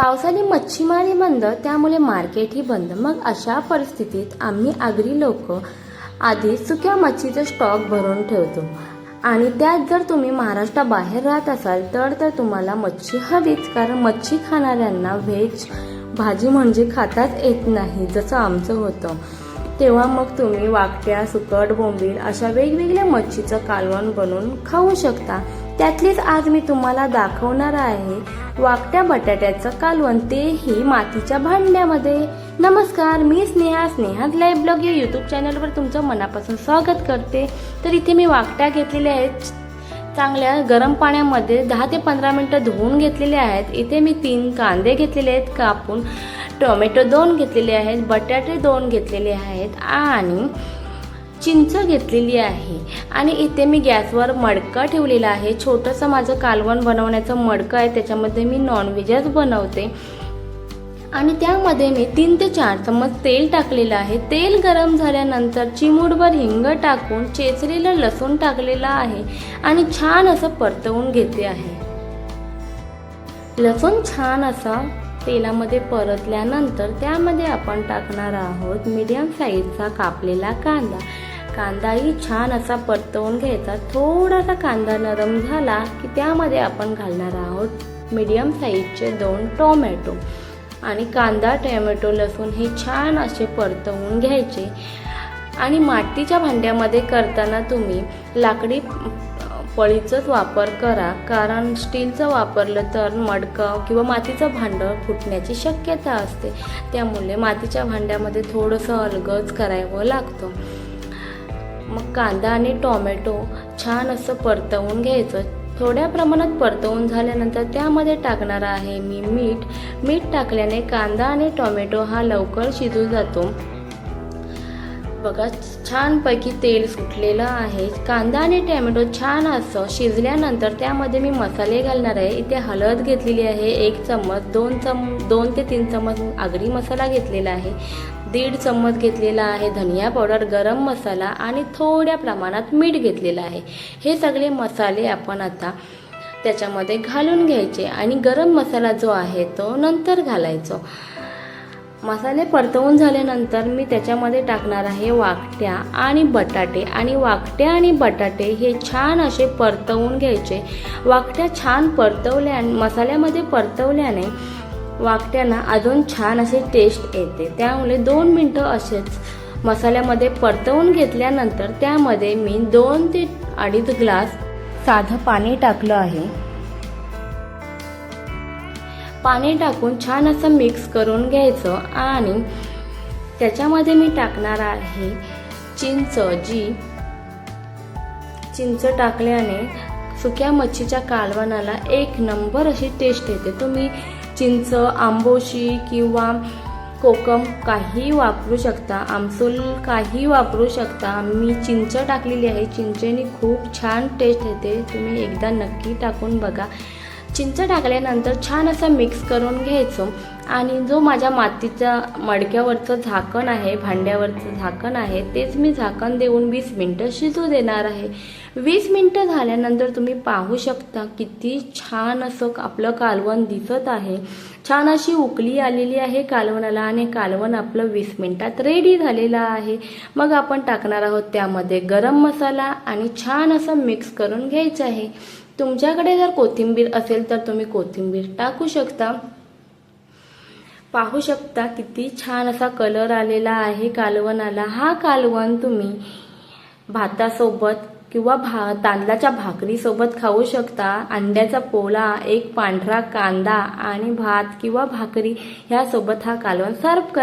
पावसाने मच्छीमारी बंद त्यामुळे मार्केटही बंद. मग अशा परिस्थितीत आम्ही आगरी लोक आधी सुक्या मच्छीचा स्टॉक भरून ठेवतो. आणि त्यात जर तुम्ही महाराष्ट्राबाहेर राहत असाल तर तर तुम्हाला मच्छी हवीच कारण मच्छी खाणाऱ्यांना व्हेज भाजी म्हणजे खाताच येत नाही जसं आमचं होतं. तेव्हा मग तुम्ही वाकट्या सुकट बोंबील अशा वेगवेगळ्या मच्छीचं कालवण बनवून खाऊ शकता. त्यातलीच आज मी तुम्हाला दाखवणार आहे वाकट्या बटाट्याचं कालवण. तेही मातीच्या भांड्यामध्ये. नमस्कार मी स्नेहा स्नेहा लाईव्ह ब्लॉग या यूट्यूब चॅनलवर तुमचं मनापासून स्वागत करते. तर इथे मी वाकट्या घेतलेल्या आहेत. चांगल्या गरम पाण्यामध्ये दहा ते पंधरा मिनटं धुवून घेतलेले आहेत. इथे मी तीन कांदे घेतलेले आहेत कापून. टोमॅटो दोन घेतलेले आहेत बटाटे दोन घेतलेले आहेत आणि चिंच घेतलेली आहे. आणि इथे मी गॅसवर मडकं ठेवलेलं आहे. छोटंसं माझं कालवण बनवण्याचं मडकं आहे. त्याच्यामध्ये मी नॉनव्हेजच बनवते. आणि त्यामध्ये मी तीन ते चार चम्मच तेल टाकलेलं आहे. तेल गरम झाल्यानंतर चिमूटभर हिंग टाकून चेचलेलं लसूण टाकलेलं आहे आणि छान असं परतवून घेते आहे. लसूण छान असा तेलामध्ये परतल्यानंतर त्यामध्ये आपण टाकणार आहोत मीडियम साईजचा कापलेला कांदा. कांदाही छान असा परतवून घ्यायचा. थोडासा कांदा नरम झाला की त्यामध्ये आपण घालणार आहोत मीडियम साईजचे दोन टोमॅटो आणि कांदा टोमॅटो लसूण हे छान असे परतवून घ्यायचे. आणि मातीच्या भांड्यामध्ये करताना तुम्ही लाकडी पळीचाच वापर करा कारण स्टीलचं वापरलं तर मडकं किंवा मातीचं भांडं फुटण्याची शक्यता असते. त्यामुळे मातीच्या भांड्यामध्ये थोडंसं अलगच करावं लागतं. मग कांदा आणि टोमॅटो छान असं परतवून घ्यायचं. थोड्या प्रमाणात परतवून झाल्यानंतर त्यामध्ये टाकणार आहे मी मीठ. मीठ टाकल्याने कांदा आणि टोमॅटो हा लवकर शिजून जातो. बघा छानपैकी तेल सुटलेलं आहे. कांदा आणि टॅमॅटो छान असं शिजल्यानंतर त्यामध्ये मी मसाले घालणार आहे. इथे हळद घेतलेली आहे एक चम्मच दोन चम दोन ते तीन चम्मच आगरी मसाला घेतलेला आहे. दीड चम्मच घेतलेला आहे धनिया पावडर गरम मसाला आणि थोड्या प्रमाणात मीठ घेतलेलं आहे. हे सगळे मसाले आपण आता त्याच्यामध्ये घालून घ्यायचे आणि गरम मसाला जो आहे तो नंतर घालायचो. मसाले परतवून झाल्यानंतर मी त्याच्यामध्ये टाकणार आहे वाकट्या आणि बटाटे. आणि वाकट्या आणि बटाटे हे छान असे परतवून घ्यायचे. वाकट्या छान परतवल्या मसाल्यामध्ये परतवल्याने वाकट्यांना अजून छान असे टेस्ट येते. त्यामुळे दोन मिनटं असेच मसाल्यामध्ये परतवून घेतल्यानंतर त्यामध्ये मी दोन ते अडीच ग्लास साधं पाणी टाकलं आहे. पाणी टाकून छान असं मिक्स करून घ्यायचं आणि त्याच्यामध्ये मी टाकणार आहे चिंच जी चिंच टाकल्याने सुक्या मच्छीच्या कालवणाला एक नंबर अशी टेस्ट येते. तुम्ही चिंच आंबोशी किंवा कोकम काही वापरू शकता आमसूल काही वापरू शकता. मी चिंच टाकलेली आहे. चिंचेने खूप छान टेस्ट येते. तुम्ही एकदा नक्की टाकून बघा. चिंच टाकल्यानंतर छान असं मिक्स करून घ्यायचो. आणि जो माझ्या मातीचा मडक्यावरचं झाकण आहे भांड्यावरचं झाकण आहे तेच मी झाकण देऊन वीस मिनटं शिजू देणार आहे. वीस मिनटं झाल्यानंतर तुम्ही पाहू शकता किती छान असं आपलं कालवण दिसत आहे. छान अशी उकली आलेली आहे कालवणाला आणि कालवण आपलं वीस मिनटात रेडी झालेलं आहे. मग आपण टाकणार आहोत त्यामध्ये गरम मसाला आणि छान असं मिक्स करून घ्यायचं आहे. तुमच्याकडे जर कोथिंबीर असेल तर तुम्ही कोथिंबीर टाकू शकता. पाहू शकता किती छान असा कलर आलेला आहे कालवणाला. हा कालवण तुम्ही भातासोबत किंवा भा तांदळाच्या भाकरीसोबत खाऊ शकता. अंड्याचा पोळा एक पांढरा कांदा आणि भात किंवा भाकरी ह्यासोबत हा कालवण सर्व कर